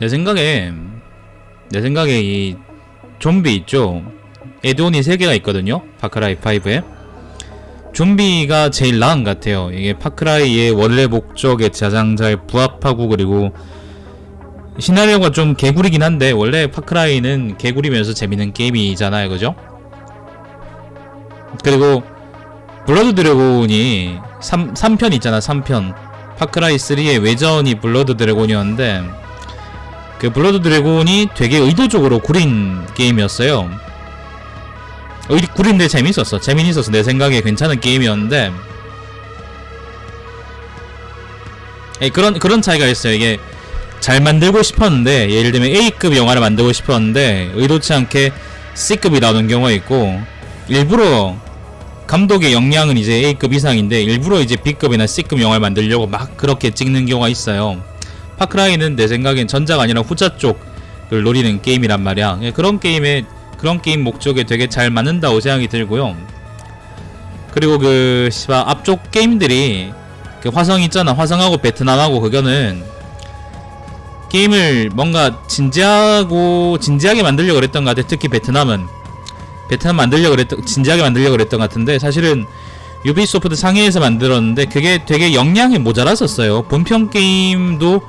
내 생각에 내 생각에 이 좀비 있죠. 에드온이 세 개가 있거든요. 파크라이 5에. 좀비가 제일 나은 것 같아요. 이게 파크라이의 원래 목적에 가장 잘 부합하고 그리고 시나리오가 좀 개구리긴 한데 원래 파크라이는 개구리면서 재밌는 게임이잖아요. 그죠? 그리고 블러드 드래곤이 3, 3편 있잖아. 3편. 파크라이 3의 외전이 블러드 드래곤이었는데 그 블러드 드래곤이 되게 의도적으로 구린 게임이었어요. 의, 구린데 재밌었어. 재미있었어. 내 생각에 괜찮은 게임이었는데 에, 그런 그런 차이가 있어요. 이게 잘 만들고 싶었는데 예를 들면 A급 영화를 만들고 싶었는데 의도치 않게 C급이 나오는 경우가 있고 일부러 감독의 역량은 이제 A급 이상인데 일부러 이제 B급이나 C급 영화를 만들려고 막 그렇게 찍는 경우가 있어요. 파크라이는 내 생각엔 전자가 아니라 후자 쪽을 노리는 게임이란 말이야. 예, 그런 게임에 그런 게임 목적에 되게 잘 맞는다고 생각이 들고요. 그리고 그 씨발 앞쪽 게임들이 그 화성 있잖아. 화성하고 베트남하고 그거는 게임을 뭔가 진지하고 진지하게 만들려고 그랬던 것 같아. 특히 베트남은 베트남 만들려고 그랬던 진지하게 만들려고 그랬던 것 같은데 사실은 유비소프트 상해에서 만들었는데 그게 되게 역량이 모자랐었어요. 본편 게임도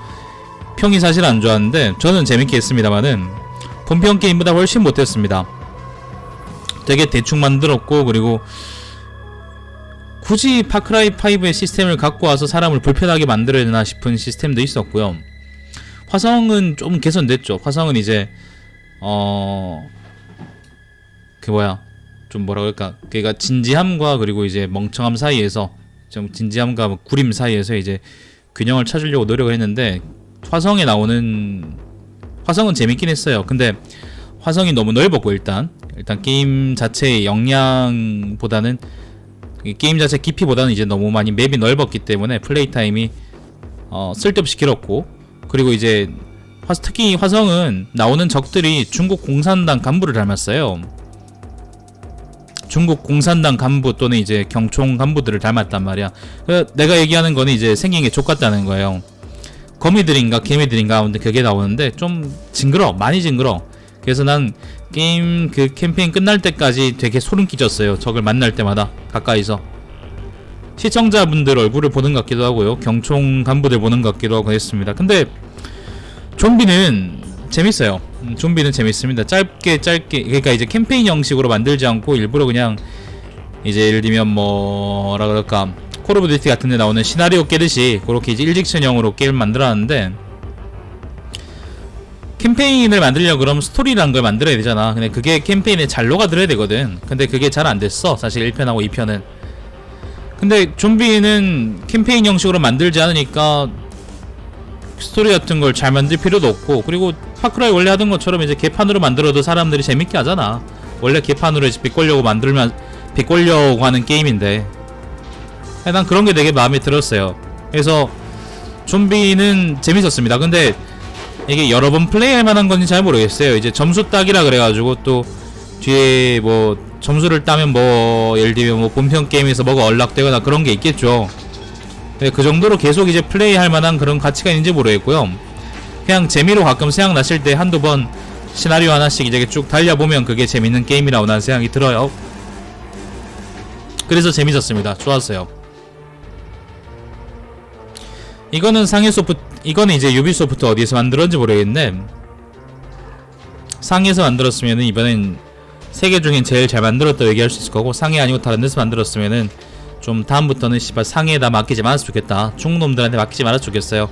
평이 사실 안 좋았는데 저는 재밌게 했습니다만은 본편 게임보다 훨씬 못했습니다. 되게 대충 만들었고 그리고 굳이 파크라이 5의 시스템을 갖고 와서 사람을 불편하게 만들어야 되나 싶은 시스템도 있었고요. 화성은 좀 개선됐죠. 화성은 이제 어 그 뭐야 좀 뭐라 그럴까 그니까 진지함과 그리고 이제 멍청함 사이에서 좀 진지함과 구림 사이에서 이제 균형을 찾으려고 노력을 했는데 화성에 나오는 화성은 재밌긴 했어요. 근데 화성이 너무 넓었고 일단 일단 게임 자체의 역량보다는 이 게임 자체 깊이보다는 이제 너무 많이 맵이 넓었기 때문에 플레이 타임이 어, 쓸데없이 길었고 그리고 이제 화, 특히 화성은 나오는 적들이 중국 공산당 간부를 닮았어요. 중국 공산당 간부 또는 이제 경총 간부들을 닮았단 말이야. 그 내가 얘기하는 거는 이제 생긴 게 족같다는 거예요. 거미들인가 개미들인가 근데 그게 나오는데 좀 징그러 많이 징그러. 그래서 난 게임 그 캠페인 끝날 때까지 되게 소름 끼쳤어요 적을 만날 때마다 가까이서. 시청자분들 얼굴을 보는 것 같기도 하고요. 경총 간부들 보는 것 같기도 하고 했습니다. 근데 좀비는 재밌어요. 음, 좀비는 재밌습니다. 짧게 짧게 그러니까 이제 캠페인 형식으로 만들지 않고 일부러 그냥 이제 예를 들면 뭐라 그럴까 콜 오브 듀티 같은 데 나오는 시나리오 깨듯이 그렇게 이제 일직선형으로 게임을 만들어놨는데 캠페인을 만들려고 그러면 스토리라는 걸 만들어야 되잖아. 근데 그게 캠페인에 잘 녹아들어야 되거든. 근데 그게 잘 안 됐어. 사실 1편하고 2편은. 근데 좀비는 캠페인 형식으로 만들지 않으니까 스토리 같은 걸 잘 만들 필요도 없고 그리고 파크라이 원래 하던 것처럼 이제 개판으로 만들어도 사람들이 재밌게 하잖아. 원래 개판으로 이제 비꼴려고 만들면 비꼴려고 하는 게임인데 난 그런 게 되게 마음에 들었어요. 그래서 좀비는 재밌었습니다. 근데 이게 여러 번 플레이할 만한 건지 잘 모르겠어요. 이제 점수 따기라 그래가지고 또 뒤에 뭐 점수를 따면 뭐 예를 들면 뭐 본편 게임에서 뭐가 연락되거나 그런 게 있겠죠. 근데 그 정도로 계속 이제 플레이할 만한 그런 가치가 있는지 모르겠고요. 그냥 재미로 가끔 생각나실 때 한두 번 시나리오 하나씩 이제 쭉 달려보면 그게 재밌는 게임이라고 난 생각이 들어요. 그래서 재밌었습니다. 좋았어요. 이거는 상해 소프트 이거는 이제 유비소프트 어디서 만들었는지 모르겠는데 상해에서 만들었으면은 이번엔 세계 중엔 제일 잘 만들었다고 얘기할 수 있을 거고 상해 아니고 다른 데서 만들었으면은 좀 다음부터는 씨발 상해에다 맡기지 말았으면 좋겠다. 중놈들한테 맡기지 말았으면 좋겠어요.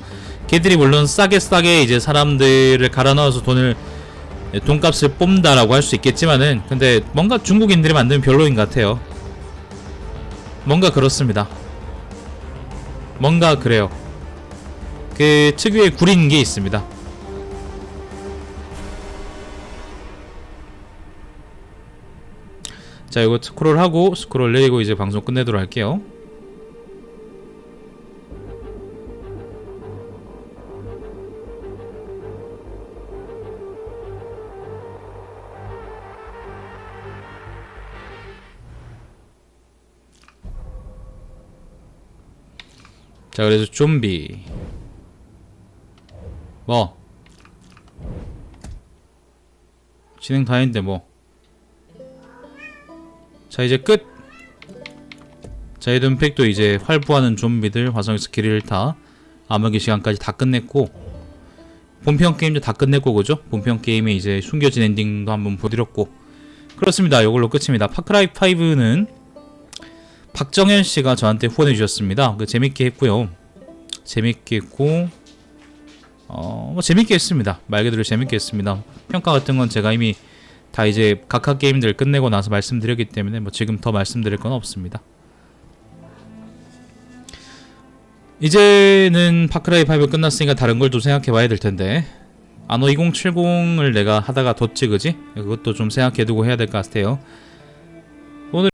걔들이 물론 싸게 싸게 이제 사람들을 갈아 넣어서 돈을 돈값을 뽑는다라고 할 수 있겠지만은 근데 뭔가 중국인들이 만들면 별로인 것 같아요. 뭔가 그렇습니다. 뭔가 그래요 그 특유의 구린 게 있습니다. 자, 이거 스크롤 하고 스크롤 내리고 이제 방송 끝내도록 할게요. 자, 그래서 좀비 뭐 진행 다 했는데 뭐. 자 이제 끝. 자 에든팩도 이제 활보하는 좀비들 화성에서 길을 타 암흑의 시간까지 다 끝냈고 본편 게임도 다 끝냈고 그죠? 본편 게임에 이제 숨겨진 엔딩도 한번 보드렸고 그렇습니다. 이걸로 끝입니다. 파크라이 5는 박정현 씨가 저한테 후원해 주셨습니다. 그 재밌게 했고요. 재밌게 했고 어, 뭐 재밌게 했습니다. 말 그대로 재밌게 했습니다. 평가 같은 건 제가 이미 다 이제 각각 게임들 끝내고 나서 말씀드렸기 때문에 뭐 지금 더 말씀드릴 건 없습니다. 이제는 파크라이 5 끝났으니까 다른 걸 좀 생각해 봐야 될 텐데 아노 2070을 내가 하다가 뒀지 그지? 그것도 좀 생각해 두고 해야 될 것 같아요.